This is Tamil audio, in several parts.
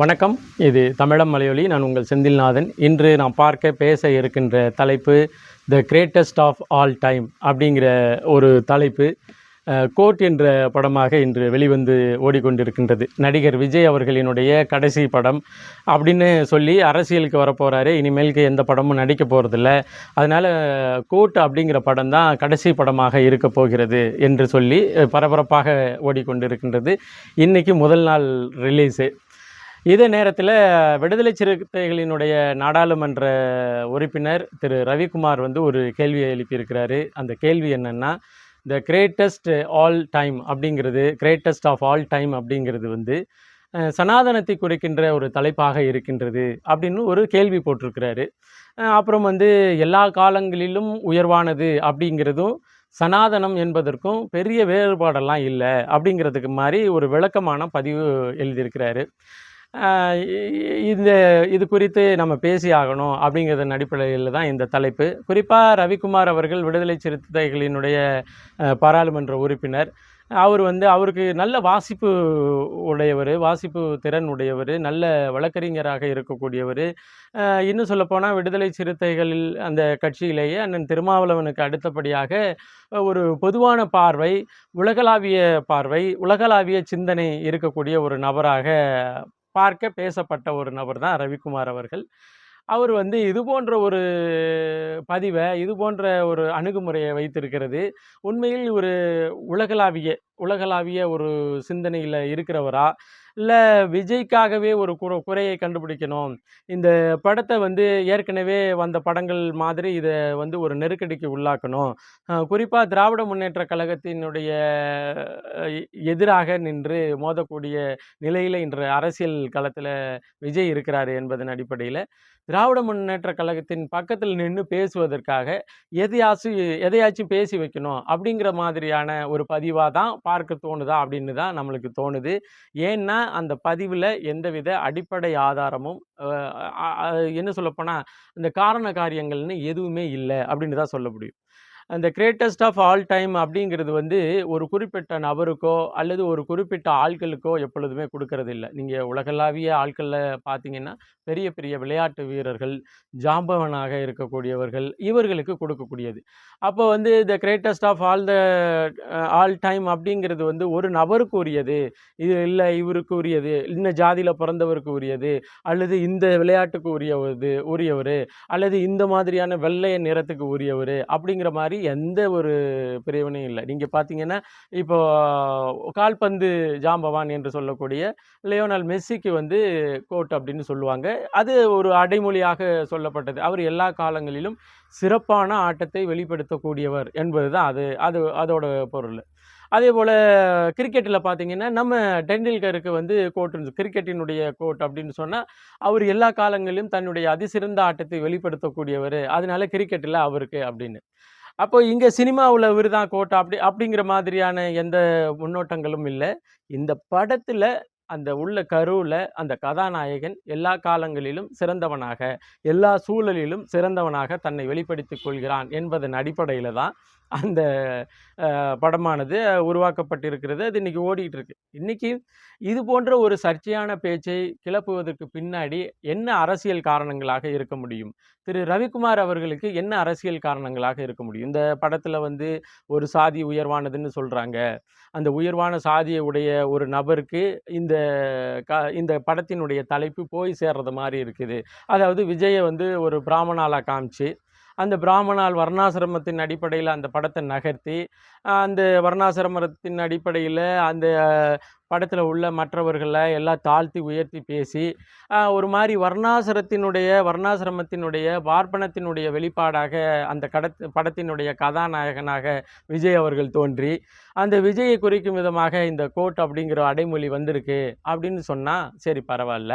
வணக்கம். இது தமிழம் மலையொலி. நான் உங்கள் செந்தில்நாதன். இன்று நான் பார்க்க பேச இருக்கின்ற தலைப்பு the greatest of all time அப்படிங்கிற ஒரு தலைப்பு கோட் என்ற படமாக இன்று வெளிவந்து ஓடிக்கொண்டிருக்கின்றது. நடிகர் விஜய் அவர்களினுடைய கடைசி படம் அப்படின்னு சொல்லி அரசியலுக்கு வரப்போகிறாரு இனிமேலுக்கு எந்த படமும் நடிக்க போகிறதில்ல அதனால் கோட் அப்படிங்கிற படம் தான் கடைசி படமாக இருக்க போகிறது என்று சொல்லி பரபரப்பாக ஓடிக்கொண்டிருக்கின்றது. இன்றைக்கி முதல் நாள் ரிலீஸு. இதே நேரத்தில் விடுதலை சிறுத்தைகளினுடைய நாடாளுமன்ற உறுப்பினர் திரு. ரவிக்குமார் வந்து ஒரு கேள்வியை எழுப்பியிருக்கிறாரு. அந்த கேள்வி என்னென்னா த கிரேட்டஸ்ட் ஆல் டைம் அப்படிங்கிறது கிரேட்டஸ்ட் ஆஃப் ஆல் டைம் அப்படிங்கிறது வந்து சனாதனத்தை குறிக்கின்ற ஒரு தலைப்பாக இருக்கின்றது அப்படின்னு ஒரு கேள்வி போட்டிருக்கிறாரு. அப்புறம் வந்து எல்லா காலங்களிலும் உயர்வானது அப்படிங்கிறதும் சனாதனம் என்பதற்கும் பெரிய வேறுபாடெல்லாம் இல்லை அப்படிங்கிறதுக்கு மாதிரி ஒரு விளக்கமான பதிவு எழுதியிருக்கிறாரு. இந்த இது குறித்து நம்ம பேசி ஆகணும் அப்படிங்கிறதன் அடிப்படையில் தான் இந்த தலைப்பு. குறிப்பாக ரவிக்குமார் அவர்கள் விடுதலை சிறுத்தைகளினுடைய பாராளுமன்ற உறுப்பினர். அவர் வந்து அவருக்கு நல்ல வாசிப்பு உடையவர் வாசிப்பு திறன் உடையவர் நல்ல வழக்கறிஞராக இருக்கக்கூடியவர். இன்னும் சொல்லப்போனால் விடுதலை சிறுத்தைகளில் அந்த கட்சியிலேயே அண்ணன் திருமாவளவனுக்கு அடுத்தபடியாக ஒரு பொதுவான பார்வை உலகளாவிய பார்வை உலகளாவிய சிந்தனை இருக்கக்கூடிய ஒரு நபராக பார்க்க பேசப்பட்ட ஒரு நபர் தான் ரவிக்குமார் அவர்கள். அவர் வந்து இது போன்ற ஒரு பதிவை இது போன்ற ஒரு அணுகுமுறையை வைத்திருக்கிறது. உண்மையில் ஒரு உலகளாவிய உலகளாவிய ஒரு சிந்தனையில் இருக்கிறவரா? இல்லை விஜய்க்காகவே ஒரு குறை குறையை கண்டுபிடிக்கணும். இந்த படத்தை வந்து ஏற்கனவே வந்த படங்கள் மாதிரி இதை வந்து ஒரு நெருக்கடிக்கு உள்ளாக்கணும். குறிப்பாக திராவிட முன்னேற்ற கழகத்தினுடைய எதிராக நின்று மோதக்கூடிய நிலையில் இன்று அரசியல் களத்தில் விஜய் இருக்கிறார் என்பதன் அடிப்படையில் திராவிட முன்னேற்ற கழகத்தின் பக்கத்தில் நின்று பேசுவதற்காக எதையாச்சும் எதையாச்சும் பேசி வைக்கணும் அப்படிங்கிற மாதிரியான ஒரு பதிவாக தான் பார்க்க தோணுதா அப்படின்னு தான் நம்மளுக்கு தோணுது. ஏன்னா அந்த பதிவில் எந்தவித அடிப்படை ஆதாரமும் என்ன சொல்லப்போனால் இந்த காரண காரியங்கள்னு எதுவுமே இல்லை அப்படின்னு தான் சொல்ல முடியும். அந்த கிரேட்டஸ்ட் ஆஃப் ஆல் டைம் அப்படிங்கிறது வந்து ஒரு குறிப்பிட்ட நபருக்கோ அல்லது ஒரு குறிப்பிட்ட ஆட்களுக்கோ எப்பொழுதுமே கொடுக்கறது இல்லை நீங்கள் உலகளாவிய ஆட்களில் பார்த்தீங்கன்னா பெரிய பெரிய விளையாட்டு வீரர்கள் ஜாம்பவனாக இருக்கக்கூடியவர்கள் இவர்களுக்கு கொடுக்கக்கூடியது. அப்போ வந்து the greatest of all the all time அப்படிங்கிறது வந்து ஒரு நபருக்கு உரியது இது இல்லை இவருக்கு உரியது இந்த ஜாதியில் பிறந்தவருக்கு உரியது. அல்லது இந்த விளையாட்டுக்கு உரியவது உரியவர். அல்லது இந்த மாதிரியான வெள்ளைய நிறத்துக்கு உரியவர் அப்படிங்கிற மாதிரி எந்த ஒரு பிரிவினையும் இல்லை. நீங்கள் பார்த்தீங்கன்னா இப்போ கால்பந்து ஜாம்பவான் என்று சொல்லக்கூடிய லியோனல் மெஸ்ஸிக்கு வந்து கோட் அப்படின்னு சொல்லுவாங்க. அது ஒரு அடைமொழியாக சொல்லப்பட்டது. அவர் எல்லா காலங்களிலும் சிறப்பான ஆட்டத்தை வெளிப்படுத்தக்கூடியவர் என்பது தான் அது. அது அதோட பொருள். அதே போல் கிரிக்கெட்டில் பார்த்தீங்கன்னா நம்ம டெண்டுல்கருக்கு வந்து கோட் கிரிக்கெட்டினுடைய கோட் அப்படின்னு சொன்னால் அவர் எல்லா காலங்களிலும் தன்னுடைய அதிசிறந்த ஆட்டத்தை வெளிப்படுத்தக்கூடியவர். அதனால கிரிக்கெட்டில் அவருக்கு அப்படின்னு. அப்போ இங்கே சினிமாவில் விருதான் கோட்டா அப்படி அப்படிங்கிற மாதிரியான எந்த முன்னோட்டங்களும் இல்லை. இந்த படத்தில் அந்த உள்ள கருவில் அந்த கதாநாயகன் எல்லா காலங்களிலும் சிறந்தவனாக எல்லா சூழலிலும் சிறந்தவனாக தன்னை வெளிப்படுத்திக் கொள்கிறான் என்பதன் அடிப்படையில் தான் அந்த படமானது உருவாக்கப்பட்டிருக்கிறது. அது இன்றைக்கி ஓடிட்டு இருக்கு இது போன்ற ஒரு சர்ச்சையான பேச்சை கிளப்புவதற்கு பின்னாடி என்ன அரசியல் காரணங்களாக இருக்க முடியும்? திரு. ரவிக்குமார் அவர்களுக்கு என்ன அரசியல் காரணங்களாக இருக்க முடியும்? இந்த படத்தில் வந்து ஒரு சாதி உயர்வானதுன்னு சொல்கிறாங்க அந்த உயர்வான சாதியை உடைய ஒரு நபருக்கு இந்த க இந்த படத்தினுடைய தலைப்பு போய் சேர்றது மாதிரி இருக்குது. அதாவது விஜயை வந்து ஒரு பிராமணாலாக காமிச்சு அந்த பிராமணால் வர்ணாசிரமத்தின் அடிப்படையில் அந்த படத்தை நகர்த்தி அந்த வர்ணாசிரமத்தின் அடிப்படையில் அந்த படத்தில் உள்ள மற்றவர்களை எல்லாம் தாழ்த்தி உயர்த்தி பேசி ஒரு மாதிரி வர்ணாசிரத்தினுடைய வர்ணாசிரமத்தினுடைய பார்ப்பனத்தினுடைய வெளிப்பாடாக அந்த கடத் படத்தினுடைய கதாநாயகனாக விஜய் அவர்கள் தோன்றி அந்த விஜயை குறிக்கும் விதமாக இந்த கோட் அப்படிங்கிற அடைமொழி வந்திருக்கு அப்படின்னு சொன்னால் சரி பரவாயில்ல.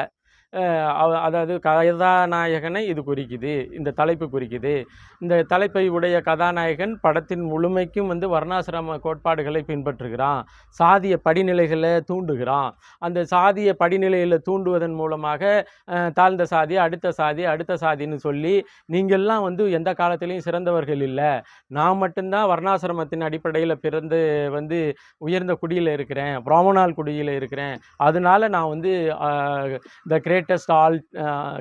அதாவது கதாநாயகனை இது குறிக்குது இந்த தலைப்பு குறிக்குது. இந்த தலைப்பை உடைய கதாநாயகன் படத்தின் முழுமைக்கும் வந்து வர்ணாசிரம கோட்பாடுகளை பின்பற்றுகிறான். சாதிய படிநிலைகளை தூண்டுகிறான். அந்த சாதிய படிநிலையில் தூண்டுவதன் மூலமாக தாழ்ந்த சாதி அடுத்த சாதி அடுத்த சாதின்னு சொல்லி நீங்கள்லாம் வந்து எந்த காலத்திலையும் சிறந்தவர்கள் இல்லை. நான் மட்டும்தான் வர்ணாசிரமத்தின் அடிப்படையில் பிறந்து வந்து உயர்ந்த குடியில் இருக்கிறேன் பிராமணால் குடியில் இருக்கிறேன். அதனால நான் வந்து the greatest all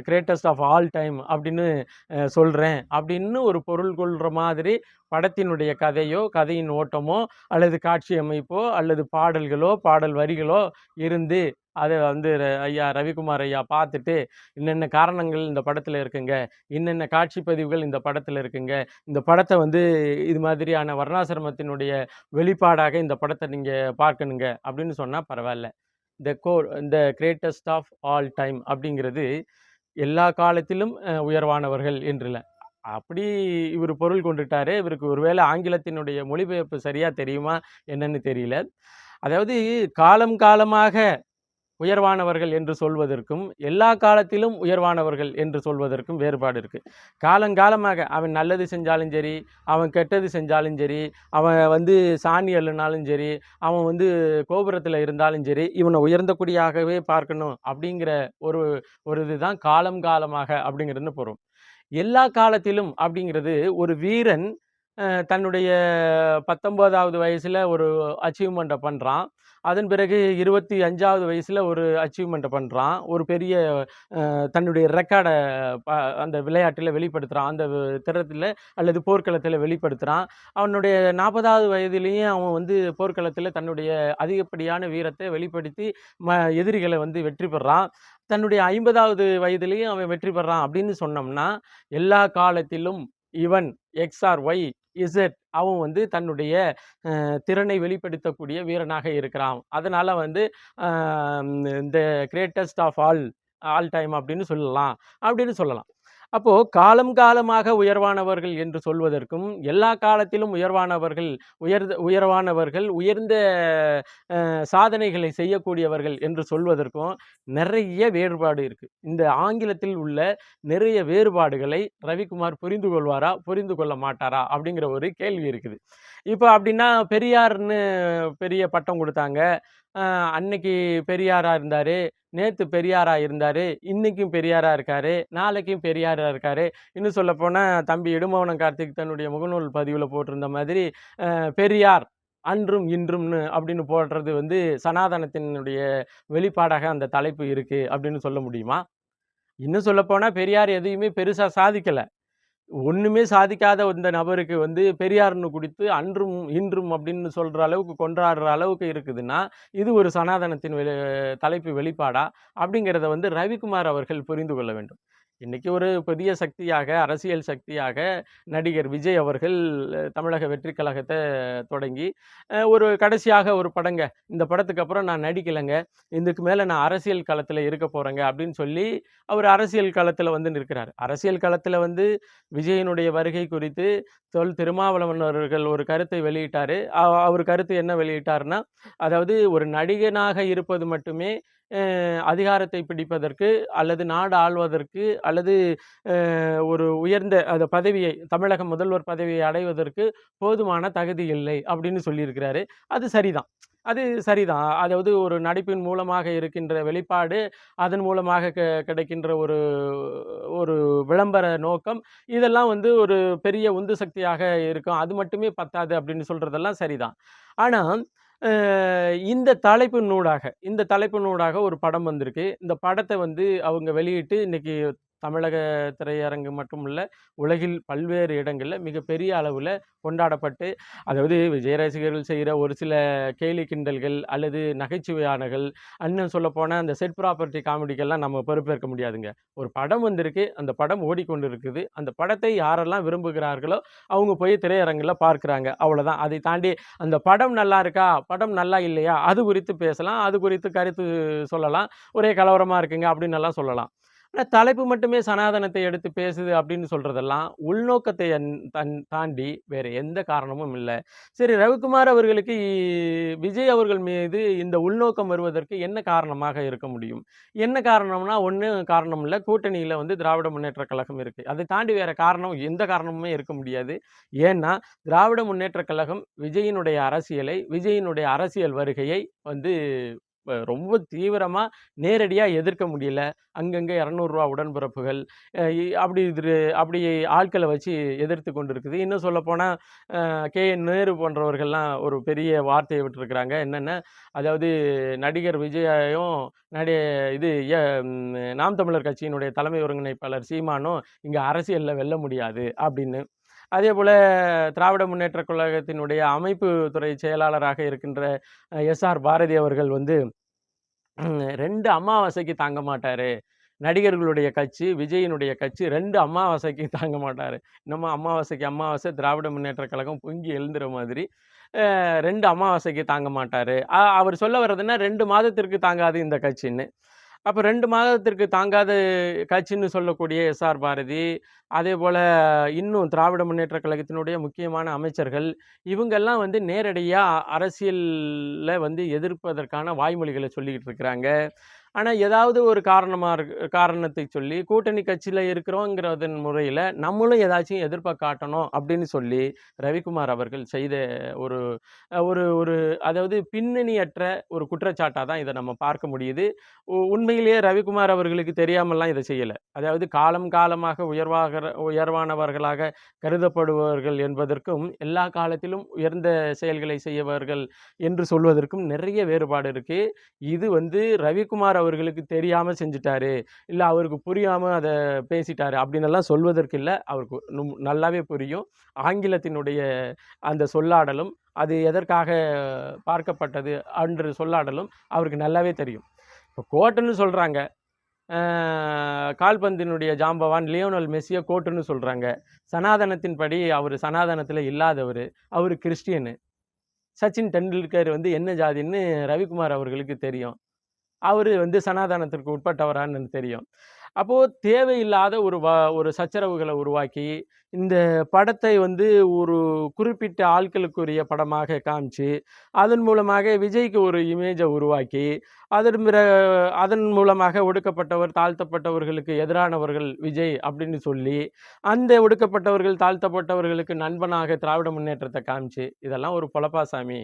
greatest of all time அப்படின்னு uh, சொல்கிறேன் அப்படின்னு ஒரு பொருள் கொள்கிற மாதிரி படத்தினுடைய கதையோ கதையின் ஓட்டமோ அல்லது காட்சி அமைப்போ அல்லது பாடல்களோ பாடல் வரிகளோ இருந்து அதை வந்து ர- ஐயா ரவிக்குமார் ஐயா பார்த்துட்டு இன்னென்ன காரணங்கள் இந்த படத்தில் இருக்குங்க? இன்னென்ன காட்சி பதிவுகள் இந்த படத்தில் இருக்குங்க? இந்த படத்தை வந்து இது மாதிரியான வர்ணாசிரமத்தினுடைய வெளிப்பாடாக இந்த படத்தை நீங்கள் பார்க்கணுங்க? அப்படின்னு சொன்னால் பரவாயில்ல. த கோ இந்த கிரேட்டஸ்ட் ஆஃப் ஆல் டைம் அப்படிங்கிறது எல்லா காலத்திலும் உயர்வானவர்கள் என்றில்லை அப்படி இவர் பொருள் கொண்டுட்டாரு இவருக்கு ஒருவேளை ஆங்கிலத்தினுடைய மொழிபெயர்ப்பு சரியாக தெரியுமா என்னன்னு தெரியல. அதாவது காலம் காலமாக உயர்வானவர்கள் என்று சொல்வதற்கும் எல்லா காலத்திலும் உயர்வானவர்கள் என்று சொல்வதற்கும் வேறுபாடு இருக்குது காலங்காலமாக அவன் நல்லது செஞ்சாலும் சரி அவன் கெட்டது செஞ்சாலும் சரி அவன் வந்து சாணி அள்ளினாலும் சரி அவன் வந்து கோபுரத்தில் இருந்தாலும் சரி இவனை உயர்ந்த குடியாகவே பார்க்கணும் அப்படிங்கிற ஒரு ஒரு இதுதான் காலம் காலமாக அப்படிங்கிறது போகிறோம் எல்லா காலத்திலும் அப்படிங்கிறது ஒரு வீரன் தன்னுடைய பத்தொம்போதாவது வயசில் ஒரு அச்சீவ்மெண்ட்டை பண்ணுறான் அதன் பிறகு இருபத்தி அஞ்சாவது வயசில் ஒரு அச்சீவ்மெண்ட்டை பண்ணுறான் ஒரு பெரிய தன்னுடைய ரெக்கார்டை அந்த விளையாட்டில் வெளிப்படுத்துகிறான் அந்த திறத்தில் அல்லது போர்க்களத்தில் வெளிப்படுத்துகிறான் அவனுடைய நாற்பதாவது வயதிலேயும் அவன் வந்து போர்க்களத்தில் தன்னுடைய அதிகப்படியான வீரத்தை வெளிப்படுத்தி ம எதிரிகளை வந்து வெற்றி பெறான். தன்னுடைய ஐம்பதாவது வயதிலேயும் அவன் வெற்றி பெறான் அப்படின்னு சொன்னோம்னா எல்லா காலத்திலும் இவன் எக்ஸ்ஆர் ஒய் இசட் அவன் வந்து தன்னுடைய திறனை வெளிப்படுத்தக்கூடிய வீரனாக இருக்கிறான். அதனால் வந்து இந்த greatest of all all time அப்படின்னு சொல்லலாம். அப்படின்னு சொல்லலாம். அப்போது காலம் காலமாக உயர்வானவர்கள் என்று சொல்வதற்கும் எல்லா காலத்திலும் உயர்வானவர்கள் உயர்ந்த உயர்வானவர்கள் உயர்ந்த சாதனைகளை செய்யக்கூடியவர்கள் என்று சொல்வதற்கும் நிறைய வேறுபாடு இருக்குது இந்த ஆங்கிலத்தில் உள்ள நிறைய வேறுபாடுகளை ரவிக்குமார் புரிந்து கொள்வாரா புரிந்து கொள்ள மாட்டாரா அப்படிங்கிற ஒரு கேள்வி இருக்குது. இப்போ அப்படின்னா பெரியார்னு பெரிய பட்டம் கொடுத்தாங்க. அன்னைக்கு பெரியாரா இருந்தார் நேற்று பெரியாரா இருந்தார் இன்றைக்கும் பெரியாரா இருக்கார் நாளைக்கும் பெரியாரா இருக்கார். இன்னும் சொல்லப்போனால் தம்பி இடுமவனம் கார்த்திக் தன்னுடைய முகநூல் பதிவில் போட்டிருந்த மாதிரி பெரியார் அன்றும் இன்றும்னு அப்படின்னு போடுறது வந்து சனாதனத்தினுடைய வெளிப்பாடாக அந்த தலைப்பு இருக்குது அப்படின்னு சொல்ல முடியுமா? இன்னும் சொல்லப்போனால் பெரியார் எதையுமே பெருசாக சாதிக்கலை. ஒன்றுமே சாதிக்காத இந்த நபருக்கு வந்து பெரியார்னு கொடுத்து அன்றும் இன்றும் அப்படின்னு சொல்கிற அளவுக்கு கொண்டாடுற அளவுக்கு இருக்குதுன்னா இது ஒரு சனாதனத்தின் வெளி தலைப்பு வெளிப்பாடா? அப்படிங்கிறத வந்து ரவிக்குமார் அவர்கள் புரிந்து கொள்ள வேண்டும். இன்றைக்கி ஒரு பெரிய சக்தியாக அரசியல் சக்தியாக நடிகர் விஜய் அவர்கள் தமிழக வெற்றி கழகத்தை தொடங்கி ஒரு கடைசியாக ஒரு படங்க. இந்த படத்துக்கு அப்புறம் நான் நடிக்கலைங்க. இதுக்கு மேலே நான் அரசியல் களத்தில் இருக்க போகிறேங்க அப்படின்னு சொல்லி அவர் அரசியல் களத்தில் வந்து நிற்கிறார். அரசியல் களத்தில் வந்து விஜயனுடைய வருகை குறித்து தொல் திருமாவளவன் அவர்கள் ஒரு கருத்தை வெளியிட்டார். அவர் கருத்து என்ன வெளியிட்டார்னா அதாவது ஒரு நடிகனாக இருப்பது மட்டுமே அதிகாரத்தை பிடிப்பதற்கு அல்லது நாடு ஆள்வதற்கு அல்லது ஒரு உயர்ந்த அந்த பதவியை தமிழக முதல்வர் பதவியை அடைவதற்கு போதுமான தகுதி இல்லை அப்படின்னு சொல்லியிருக்கிறாரு. அது சரிதான். அது சரிதான். அதாவது ஒரு நடிப்பின் மூலமாக இருக்கின்ற வெளிப்பாடு அதன் மூலமாக க கிடைக்கின்ற ஒரு ஒரு விளம்பர நோக்கம் இதெல்லாம் வந்து ஒரு பெரிய உந்து சக்தியாக இருக்கும். அது மட்டுமே பத்தாது அப்படின்னு சொல்கிறதெல்லாம் சரிதான். ஆனால் இந்த தலைப்பினூடாக இந்த தலைப்பினூடாக ஒரு படம் வந்திருக்கு. இந்த படத்தை வந்து அவங்க வெளியிட்டு இன்னைக்கு தமிழக திரையரங்கு மட்டும் இல்லை உலகில் பல்வேறு இடங்களில் மிகப்பெரிய அளவில் கொண்டாடப்பட்டு அதாவது விஜய ரசிகர்கள் செய்கிற ஒரு சில கேலி கிண்டல்கள் அல்லது நகைச்சுவையானகள் அண்ணன் சொல்லப்போனால் அந்த செட் ப்ராப்பர்ட்டி காமெடிக்கெல்லாம் நம்ம பொறுப்பேற்க முடியாதுங்க. ஒரு படம் வந்திருக்கு அந்த படம் ஓடிக்கொண்டு இருக்குது அந்த படத்தை யாரெல்லாம் விரும்புகிறார்களோ அவங்க போய் திரையரங்கில் பார்க்குறாங்க அவ்வளோதான் அதை தாண்டி அந்த படம் நல்லா இருக்கா படம் நல்லா இல்லையா அது குறித்து பேசலாம் அது குறித்து கருத்து சொல்லலாம் ஒரே கலவரமாக இருக்குங்க அப்படின்னு எல்லாம் சொல்லலாம். ஆனால் தலைப்பு மட்டுமே சனாதனத்தை எடுத்து பேசுது அப்படின்னு சொல்கிறதெல்லாம் உள்நோக்கத்தை தன் தாண்டி வேறு எந்த காரணமும் இல்லை சரி ரவிக்குமார் அவர்களுக்கு விஜய் அவர்கள் மீது இந்த உள்நோக்கம் வருவதற்கு என்ன காரணமாக இருக்க முடியும்? என்ன காரணம்னா, ஒன்றும் காரணம் இல்லை கூட்டணியில் வந்து திராவிட முன்னேற்றக் கழகம் இருக்குது அதை தாண்டி வேற காரணம் எந்த காரணமுமே இருக்க முடியாது. ஏன்னா, திராவிட முன்னேற்றக் கழகம் விஜயினுடைய அரசியலை, விஜயினுடைய அரசியல் வருகையை வந்து ரொம்ப தீவிரமாக நேரடியாக எதிர்க்க முடியல. அங்கங்கே இரநூறுவா உடன்பிறப்புகள் அப்படி இது அப்படி ஆட்களை வச்சு எதிர்த்து கொண்டிருக்குது. இன்னும் சொல்லப்போனால் கே கே.என். நேரு போன்றவர்கள்லாம் ஒரு பெரிய வார்த்தையை விட்டுருக்கிறாங்க. என்னென்ன அதாவது நடிகர் விஜயாயும் நடி இது நாம் தமிழர் கட்சியினுடைய தலைமை ஒருங்கிணைப்பாளர் சீமானும் இங்கே அரசியலில் வெல்ல முடியாது அப்படின்னு. அதே போல் திராவிட முன்னேற்றக் கழகத்தினுடைய அமைப்பு துறை செயலாளராக இருக்கின்ற எஸ்.ஆர். பாரதி அவர்கள் வந்து ரெண்டு அமாவாசைக்கு தாங்க மாட்டார் நடிகர்களுடைய கட்சி, விஜயினுடைய கட்சி ரெண்டு அமாவாசைக்கு தாங்க மாட்டார் நம்ம அமாவாசைக்கு அமாவாசை திராவிட முன்னேற்றக் கழகம் பொங்கி எழுந்துற மாதிரி, ரெண்டு அமாவாசைக்கு தாங்க மாட்டார் அவர் சொல்ல வர்றதுன்னா ரெண்டு மாதத்திற்கு தாங்காது இந்த கட்சின்னு. அப்போ ரெண்டு மாதத்திற்கு தாங்காத கட்சின்னு சொல்லக்கூடிய எஸ்.ஆர். பாரதி, அதே போல் இன்னும் திராவிட முன்னேற்றக் கழகத்தினுடைய முக்கியமான அமைச்சர்கள், இவங்கெல்லாம் வந்து நேரடியாக அரசியலில் வந்து எதிர்ப்பதற்கான வாய்மொழிகளை சொல்லிக்கிட்டு இருக்கிறாங்க. ஆனால் ஏதாவது ஒரு காரணமாக இருக்கு காரணத்தை சொல்லி கூட்டணி கட்சியில் இருக்கிறோங்கிறதன் முறையில் நம்மளும் ஏதாச்சும் எதிர்ப்ப காட்டணும் அப்படின்னு சொல்லி, ரவிக்குமார் அவர்கள் செய்த ஒரு ஒரு ஒரு அதாவது பின்னணியற்ற ஒரு குற்றச்சாட்டாக தான் இதை நம்ம பார்க்க முடியுது. உ உண்மையிலேயே ரவிக்குமார் அவர்களுக்கு தெரியாமல்லாம் இதை செய்யலை அதாவது காலம் காலமாக உயர்வாக உயர்வானவர்களாக கருதப்படுபவர்கள் என்பதற்கும், எல்லா காலத்திலும் உயர்ந்த செயல்களை செய்யவர்கள் என்று சொல்வதற்கும் நிறைய வேறுபாடு இருக்குது இது வந்து ரவிக்குமார் அவர்களுக்கு தெரியாமல் செஞ்சுட்டாரு. இல்லை அவருக்கு புரியாமல் அதை பேசிட்டாரு அப்படின்னெல்லாம் சொல்வதற்கு இல்லை அவருக்கு நல்லாவே புரியும். ஆங்கிலத்தினுடைய அந்த சொல்லாடலும், அது எதற்காக பார்க்கப்பட்டது அன்று சொல்லாடலும் அவருக்கு நல்லாவே தெரியும். இப்போ கோட்டுன்னு சொல்கிறாங்க கால்பந்தினுடைய ஜாம்பவான் லியோனல் மெஸ்ஸியை கோட்டுன்னு சனாதனத்தின் சனாதனத்தின்படி அவர் சனாதனத்தில் இல்லாதவர் அவர் கிறிஸ்டியனு. சச்சின் டெண்டுல்கர் வந்து என்ன ஜாதின்னு ரவிக்குமார் அவர்களுக்கு தெரியும். அவர் வந்து சனாதனத்திற்கு உட்பட்டவரான்னு தெரியும். அப்போது தேவையில்லாத ஒரு வ ஒரு சச்சரவுகளை உருவாக்கி, இந்த படத்தை வந்து ஒரு குறிப்பிட்ட ஆட்களுக்குரிய படமாக காமிச்சு, அதன் மூலமாக விஜய்க்கு ஒரு இமேஜை உருவாக்கி, அதன் பிற அதன் மூலமாக ஒடுக்கப்பட்டவர், தாழ்த்தப்பட்டவர்களுக்கு எதிரானவர்கள் விஜய் அப்படின்னு சொல்லி, அந்த ஒடுக்கப்பட்டவர்கள், தாழ்த்தப்பட்டவர்களுக்கு நண்பனாக திராவிட முன்னேற்றத்தை காமிச்சு, இதெல்லாம் ஒரு பொழப்பா சாமி?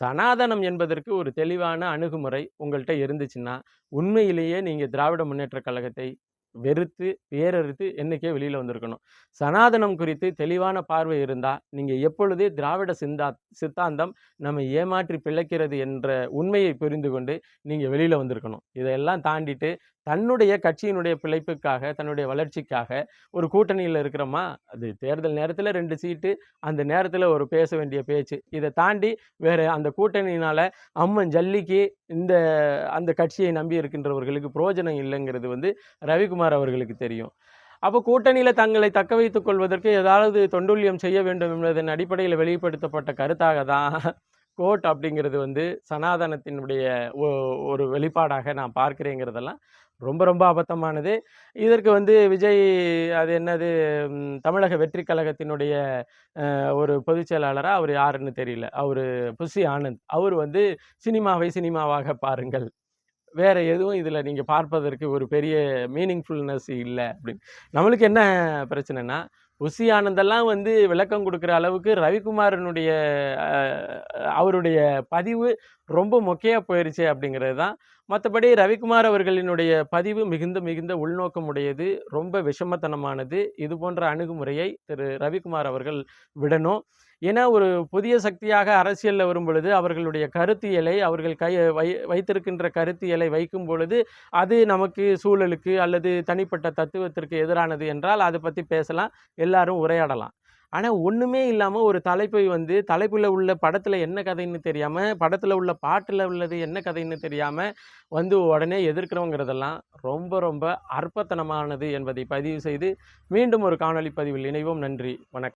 சனாதனம் என்பதற்கு ஒரு தெளிவான அணுகுமுறை உங்கள்கிட்ட இருந்துச்சுன்னா, உண்மையிலேயே நீங்கள் திராவிட முன்னேற்றக் கழகத்தை வெறுத்து, வேறறுத்து என்னைக்கே வெளியில் வந்திருக்கணும். சனாதனம் குறித்து தெளிவான பார்வை இருந்தால் நீங்கள் எப்பொழுதே திராவிட சிந்தா சித்தாந்தம் நம்ம ஏமாற்றி பிழைக்கிறது என்ற உண்மையை புரிந்து கொண்டு, நீங்கள் வெளியில் வந்திருக்கணும். இதையெல்லாம் தாண்டிட்டு, தன்னுடைய கட்சியினுடைய பிழைப்புக்காக, தன்னுடைய வளர்ச்சிக்காக ஒரு கூட்டணியில் இருக்கிறோமா, அது தேர்தல் நேரத்தில் ரெண்டு சீட்டு, அந்த நேரத்தில் ஒரு பேச வேண்டிய பேச்சு. இதை தாண்டி வேறு அந்த கூட்டணியினால் அம்மன் ஜல்லிக்கு இந்த அந்த கட்சியை நம்பி இருக்கின்றவர்களுக்கு பிரயோஜனம் இல்லைங்கிறது வந்து ரவிக்குமார் அவர்களுக்கு தெரியும். அப்போ கூட்டணியில் தங்களை தக்க வைத்துக் கொள்வதற்கு ஏதாவது தொண்டுல்யம் செய்ய வேண்டும் என்பதன் அடிப்படையில் வெளிப்படுத்தப்பட்ட கருத்தாக தான் கோட் அப்படிங்கிறது வந்து சனாதனத்தினுடைய ஒரு வெளிப்பாடாக நான் பார்க்கிறேங்கிறதெல்லாம் ரொம்ப ரொம்ப அபத்தமானது. இதற்கு வந்து விஜய் அது என்னது தமிழக வெற்றி கழகத்தினுடைய ஒரு பொதுச் அவர் யாருன்னு தெரியல. அவர் புஷி ஆனந்த். அவர் வந்து சினிமாவை சினிமாவாக பாருங்கள். வேற எதுவும் இதில் நீங்கள் பார்ப்பதற்கு ஒரு பெரிய மீனிங்ஃபுல்னஸ் இல்லை அப்படின்னு. நம்மளுக்கு என்ன பிரச்சனைன்னா, புஸ்ஸி ஆனந்தெல்லாம் வந்து விளக்கம் கொடுக்குற அளவுக்கு ரவிக்குமாரனுடைய அவருடைய பதிவு ரொம்ப மொக்கையாக போயிடுச்சு அப்படிங்கிறது தான். மற்றபடி ரவிக்குமார் அவர்களினுடைய பதிவு மிகுந்த மிகுந்த உள்நோக்கம் உடையது. ரொம்ப விஷமத்தனமானது. இது போன்ற அணுகுமுறையை திரு ரவிக்குமார் அவர்கள் விடணும். ஏன்னா, ஒரு புதிய சக்தியாக அரசியல்ல வரும்பொழுது, அவர்களுடைய கருத்தியலை அவர்கள் கை வை வைத்திருக்கின்ற கருத்தியலை வைக்கும் பொழுது, அது நமக்கு சூழலுக்கு அல்லது தனிப்பட்ட தத்துவத்திற்கு எதிரானது என்றால், அதை பற்றி பேசலாம். எல்லாரும் உரையாடலாம். ஆனால் ஒன்றுமே இல்லாமல் ஒரு தலைப்பை வந்து தலைப்பில் உள்ள படத்தில் என்ன கதைன்னு தெரியாமல் படத்தில் உள்ள பாட்டில் உள்ளது என்ன கதைன்னு தெரியாமல் வந்து உடனே எதிர்க்கிறோங்கிறதெல்லாம் ரொம்ப ரொம்ப அற்பத்தனமானது என்பதை பதிவு செய்து, மீண்டும் ஒரு காணொளி பதிவில் இணைவோம். நன்றி. வணக்கம்.